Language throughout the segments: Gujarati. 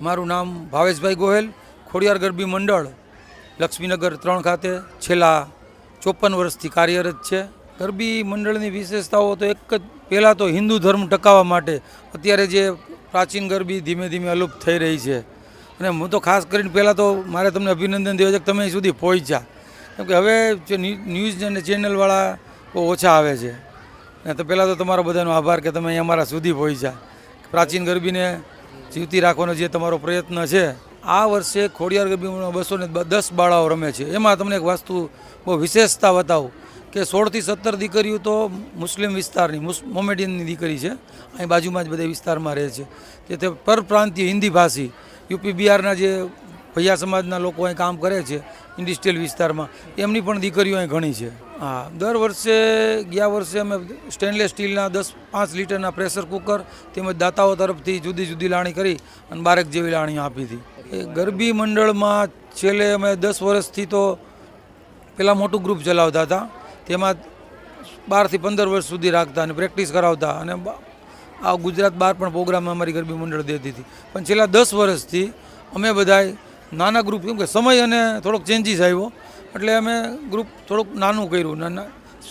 મારું નામ ભાવેશભાઈ ગોહેલ, ખોડિયાર ગરબી મંડળ, લક્ષ્મીનગર ત્રણ ખાતે છેલ્લા ચોપન વર્ષથી કાર્યરત છે. ગરબી મંડળની વિશેષતાઓ તો એક જ, પહેલાં તો હિન્દુ ધર્મ ટકાવવા માટે અત્યારે જે પ્રાચીન ગરબી ધીમે ધીમે અલુપ્ત થઈ રહી છે. અને હું તો ખાસ કરીને પહેલાં તો મારે તમને અભિનંદન દેવા છે કે તમે સુધી પહોંચ્યા. કેમ કે હવે જે ન્યૂ- ન્યૂઝ અને ચેનલવાળા બહુ ઓછા આવે છે. ને તો પહેલાં તો તમારો બધાનો આભાર કે તમે અહીં અમારા સુધી પહોંચ્યા. પ્રાચીન ગરબીને જીવતી રાખવાનો જે તમારો પ્રયત્ન છે, આ વર્ષે ખોડિયાર ગરબીમાં બસો ને દસ બાળાઓ રમે છે. એમાં તમને એક વસ્તુ બહુ વિશેષતા બતાવું કે સોળથી સત્તર દીકરીઓ તો મુસ્લિમ વિસ્તારની મોમેડિયનની દીકરી છે. અહીં બાજુમાં જ બધા વિસ્તારમાં રહે છે. તે તે પરપ્રાંતીય હિન્દી ભાષી, યુપી બિહારના જે ભૈયા સમાજના લોકો અહીં કામ કરે છે ઇન્ડસ્ટ્રીયલ વિસ્તારમાં. એમની પણ દીકરીઓ અહીં ઘણી છે. હા, દર વર્ષે, ગયા વર્ષે અમે સ્ટેનલેસ સ્ટીલના દસ, પાંચ લીટરના પ્રેશર કુકર તેમજ દાતાઓ તરફથી જુદી જુદી લાણી કરી અને બારેક જેવી લાણી આપી હતી. એ ગરબી મંડળમાં છેલ્લે અમે દસ વર્ષથી તો પહેલાં મોટું ગ્રુપ ચલાવતા હતા. તેમાં બારથી પંદર વર્ષ સુધી રાખતા અને પ્રેક્ટિસ કરાવતા અને આ ગુજરાત બહાર પણ પ્રોગ્રામ અમારી ગરબી મંડળ દેતી હતી. પણ છેલ્લા દસ વર્ષથી અમે બધાય નાના ગ્રુપ, કેમ કે સમય અને થોડોક ચેન્જીસ આવ્યો. એટલે અમે ગ્રુપ થોડુંક નાનું કર્યું. નાના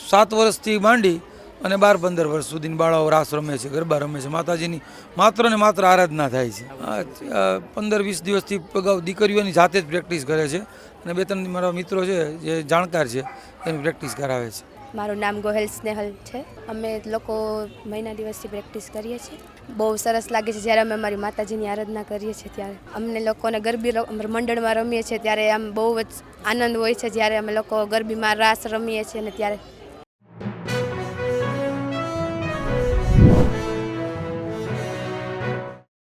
સાત વર્ષથી માંડી અને બાર, પંદર વર્ષ સુધી બાળાઓ રાસ રમે છે, ગરબા રમે છે. માતાજીની માત્ર ને માત્ર આરાધના થાય છે. પંદર, વીસ દિવસથી અગાઉ દીકરીઓની જાતે જ પ્રેક્ટિસ કરે છે. અને બે, ત્રણ મારા મિત્રો છે જે જાણકાર છે, એની પ્રેક્ટિસ કરાવે છે. મારું નામ ગોહેલ સ્નેહલ છે. અમે લોકો મહિના દિવસથી પ્રેક્ટિસ કરીએ છીએ. બહુ સરસ લાગે છે જ્યારે અમે અમારી માતાજીની આરાધના કરીએ છીએ ત્યારે. અમને લોકોને ગરબી મંડળમાં રમીએ છીએ ત્યારે આમ બહુ જ આનંદ હોય છે જ્યારે અમે લોકો ગરબીમાં રાસ રમીએ છીએ અને ત્યારે